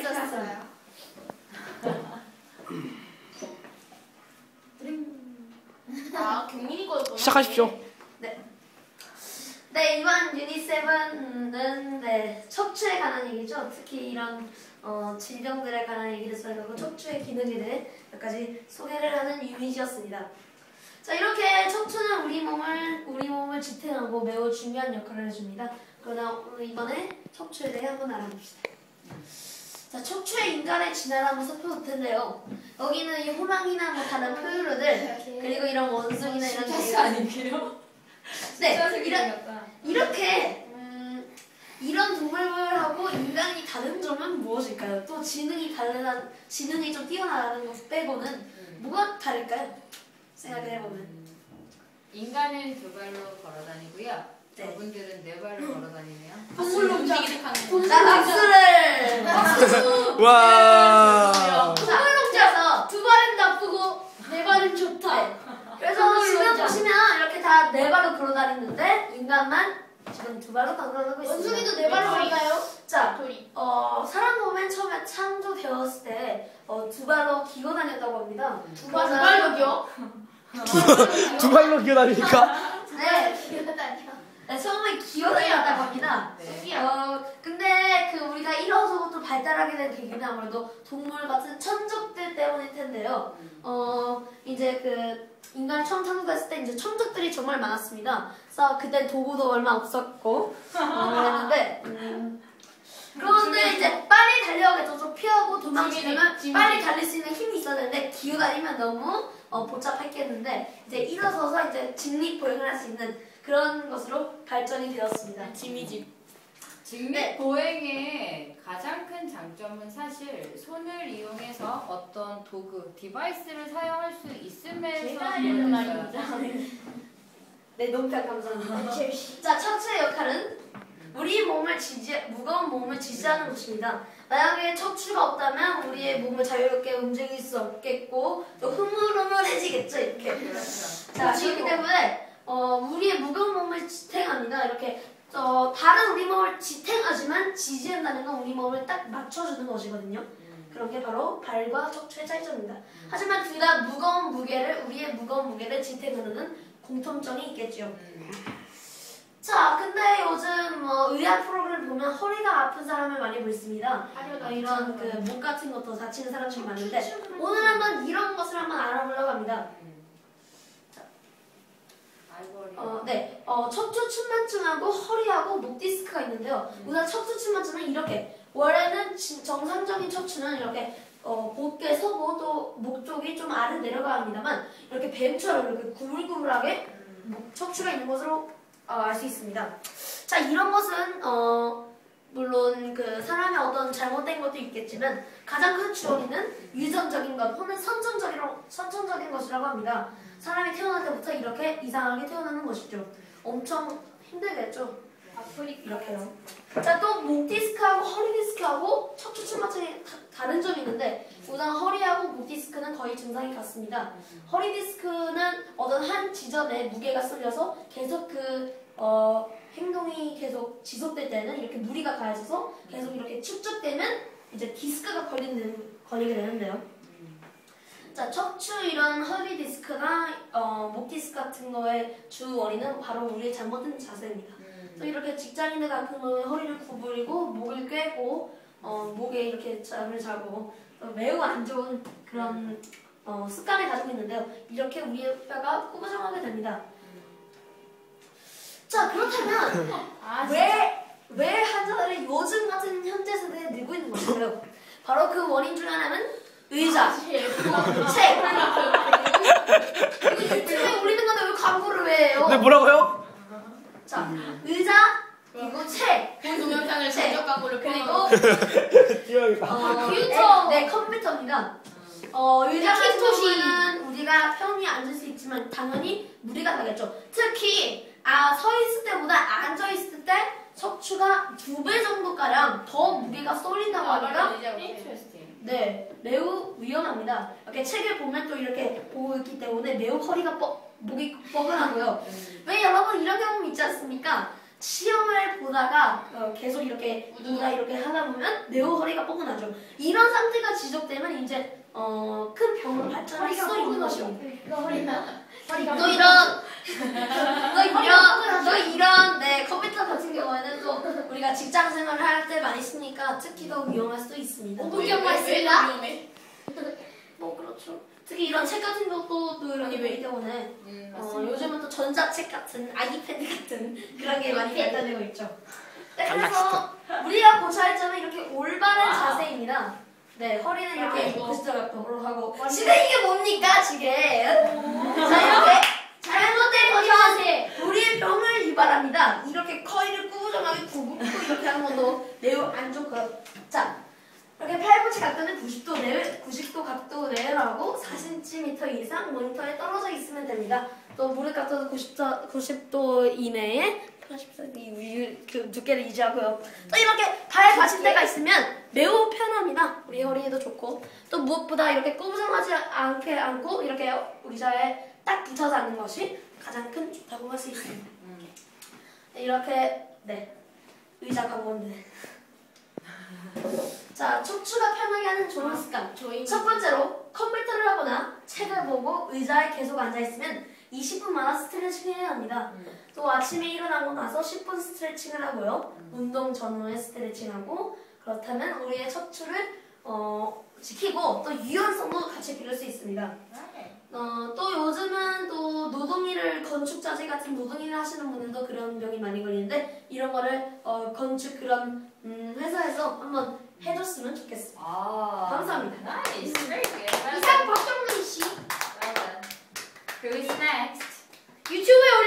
있었어요. 아 경민이 거였구나. 시작하십시오. 네, 이번 유닛 7은 네, 척추에 관한 얘기죠. 특히 이런 어, 질병들에 관한 얘기를 설명하고 척추의 기능에 대해 몇 가지 소개를 하는 유닛이었습니다. 자, 이렇게 척추는 우리 몸을 우리 몸을 지탱하고 매우 중요한 역할을 해줍니다. 그러나 오늘 이번에 척추에 대해 한번 알아봅시다. 자, 척추의 인간의 진화를 한번 살펴볼 텐데요. 여기는 이 호랑이나 뭐 다른 포유류들 그리고 이런 원숭이나 이런 개가 아니게요? 네, 이런 이렇게 음, 이런 동물하고 인간이 다른 점은 무엇일까요? 또 지능이 다르다, 지능이 좀 뛰어나다는 것 빼고는 뭐가 다를까요? 생각을 해보면. 인간은 두 발로 걸어 다니고요. 네. 저분들은 네 발로 걸어 다니네요. 동물로 움직이는 강물. 자, 박수를! 와. 동물농자에서 두 발은 나쁘고 네 발은 좋다. 네. 그래서 지금 보시면 이렇게 다 네 발로 걸어다니는데 인간만 지금 두 발로 걸어다니고 있습니다. 원숭이도 네 발로 걸나요? 자, 돌이. 어, 사람 몸엔 처음에 창조되었을 때 어, 두 발로 기어 다녔다고 합니다. 두 발, 두 발로요? 두 발로 기어 다니니까. 네, 기어다녀. 네, 처음에 기어 다녔다고 합니다. 네. 어, 근데 그 우리가 일어서부터 발달하게 된 계기는 아무래도 동물 같은 천적들 때문일 텐데요. 어, 이제 그 인간 처음 창조됐을 때 이제 천적들이 정말 많았습니다. 그래서 그때 도구도 얼마 없었고, 어, 그랬는데, 음, 그런데 이제 빨리 달려가겠죠. 좀 피하고 도망치려면 지민이, 빨리 달릴 수 있는 힘이 있어야 되는데 기어다니면 너무 어, 복잡했겠는데 이제 일어서서 이제 직립 보행을 할 수 있는 그런 것으로 발전이 되었습니다. 지미집. 직립 보행의 가장 큰 장점은 사실 손을 이용해서 어떤 도구, 디바이스를 사용할 수 있음에서 제가 그런 말입니다. 네, 농담 감사합니다. 자, 척추의 역할은 우리 몸을 지지, 무거운 몸을 지지하는 것입니다. 만약에 척추가 없다면 우리의 몸을 자유롭게 움직일 수 없겠고 또 흐물흐물해지겠죠, 이렇게. 자, 그렇기 때문에 어, 우리의 무거운 몸을 지탱합니다. 이렇게 어, 다른 우리 몸을 지탱하지만 지지한다는 건 우리 몸을 딱 맞춰주는 것이거든요. 그런 게 바로 발과 척추의 차이점입니다. 하지만 둘 다 무거운 무게를 우리의 무거운 무게를 지탱하는 공통점이 있겠죠. 자, 근데 요즘 뭐 의학 프로그램 보면 허리가 아픈 사람을 많이 보습니다. 어, 이런 그 목 같은 것도 다치는 사람들이 많은데 오늘 한번 이런 것을 한번 알아보려고 합니다. 어, 네, 어, 척추 측만증하고 허리하고 목 디스크가 있는데요. 우선 척추 측만증은 이렇게 원래는 진- 정상적인 척추는 이렇게 어, 곧게 서고 또 목 쪽이 좀 아래 내려가 합니다만 이렇게 뱀처럼 이렇게 구불구불하게 목 척추가 있는 것으로 어, 알 수 있습니다. 자, 이런 것은 어, 물론 그 어떤 잘못된 것도 있겠지만 가장 큰 주어리는 유전적인 것 혹은 선천적인 선천적인 것이라고 합니다. 사람이 태어날 때부터 이렇게 이상하게 태어나는 것이죠. 엄청 힘들겠죠. 이렇게요. 자, 또 목 디스크하고 허리 디스크하고 척추 다- 다른 점이 있는데 우선 허리하고 목 디스크는 거의 증상이 같습니다. 허리 디스크는 어떤 한 지점에 무게가 쏠려서 계속 그 어, 계속 지속될 때는 이렇게 무리가 가해져서 계속 이렇게 축적되면 이제 디스크가 걸리는, 걸리게 되는데요. 자, 척추 이런 허리 디스크나 어, 목 디스크 같은 거의 주 원인은 바로 우리의 잘못된 자세입니다. 또 이렇게 직장인들 같은 경우에 허리를 구부리고 목을 꿰고 어, 목에 이렇게 잠을 자고 또 매우 안 좋은 그런 어, 습관을 가지고 있는데요. 이렇게 우리의 뼈가 꾸부정하게 됩니다. 자 그렇다면 아, 왜, 왜 환자들이 요즘 같은 현재 세대에 늘고 있는 것일까요? 바로 그 원인 중 하나는 의자, 책. 이거 유튜브에 올리는 건데 왜 광고를 왜 해요? 네 뭐라고요? 자, 의자, 그리고 책, 본 동영상을 책. 전적 광고를 그리고. 어, 컴퓨터. 네, 네, 컴퓨터입니다. 어, 의자. 경우는 우리가 편히 앉을 수 있지만 당연히 무리가 가겠죠. 특히 아, 서 있을 때보다 앉아 있을 때 척추가 두 배 정도 가량 더 무게가 쏠린다고 하니까 인트레스팅. 네, 매우 위험합니다. 이렇게 책을 보면 또 이렇게 보고 있기 때문에 매우 허리가 뻐, 목이 뻐근하고요. 왜 여러분 이런 경험 있지 않습니까? 시험을 보다가 어, 계속 이렇게 누가 이렇게 하다 보면 매우 허리가 뻐근하죠. 이런 상태가 지속되면 이제 어, 큰 병으로 발전할 수 있는. 너 허리가 허리가 또 이런 또 이런 또 이런 네 컴퓨터 같은 경우에는 또 우리가 직장 생활을 할 때 많이 쓰니까 특히 더 위험할 수도 있습니다. 오분경만 있습니다. 뭐 그렇죠. 특히 이런 책 같은 것도 또 이런 게 때문에 음, 어. 요즘은 또 전자책 같은 아이패드 같은 그런 게 많이 발달되고 있죠. 네, 그래서 우리가 고쳐야 할 점은 이렇게 올바른 자세입니다. 네, 허리는 이렇게 아이고. 고스톱으로 하고 지금 이게 뭡니까 지금? 자 이렇게 잘못된 것이 우리의 병을 유발합니다. 이렇게 커리를 꾸부정하게 굽고 이렇게 하는 것도 매우 안 좋고요. 자, 이렇게 팔꿈치 각도는 90도 내외, 90도 각도 내외로 하고 4cm 이상 모니터에 떨어져 있으면 됩니다. 또 무릎 각도도 90도, 90도 이내에 80cm 그 두께를 유지하고요. 또 이렇게 발 받침대가 있으면 매우 편합니다. 우리 허리에도 좋고 또 무엇보다 이렇게 꾸부정하지 않게 앉고 이렇게 의자에 딱 붙어서 앉는 것이 가장 큰 좋다고 할 수 있습니다. 음. 이렇게 네 의자 광고인데 자 척추가 편하게 하는 좋은 습관 저희 첫 번째로 컴퓨터를 하거나 책을 보고 의자에 계속 앉아 있으면 20분마다 스트레칭을 해야 합니다. 음. 또 아침에 일어나고 나서 10분 스트레칭을 하고요. 운동 전후에 스트레칭하고 그렇다면 우리의 척추를 어, 지키고 또 유연성도 같이 기를 수 있습니다. 네. 어, 또 요즘은 또 노동일을 건축 자재 같은 노동일을 하시는 분들도 그런 병이 많이 걸리는데 이런 거를 어, 건축 그런 음, 회사에서 한번 해줬으면 좋겠습니다. 아, 감사합니다. Nice, very good. Well 이상. 박정민 씨. Who is next? 유튜브에 올리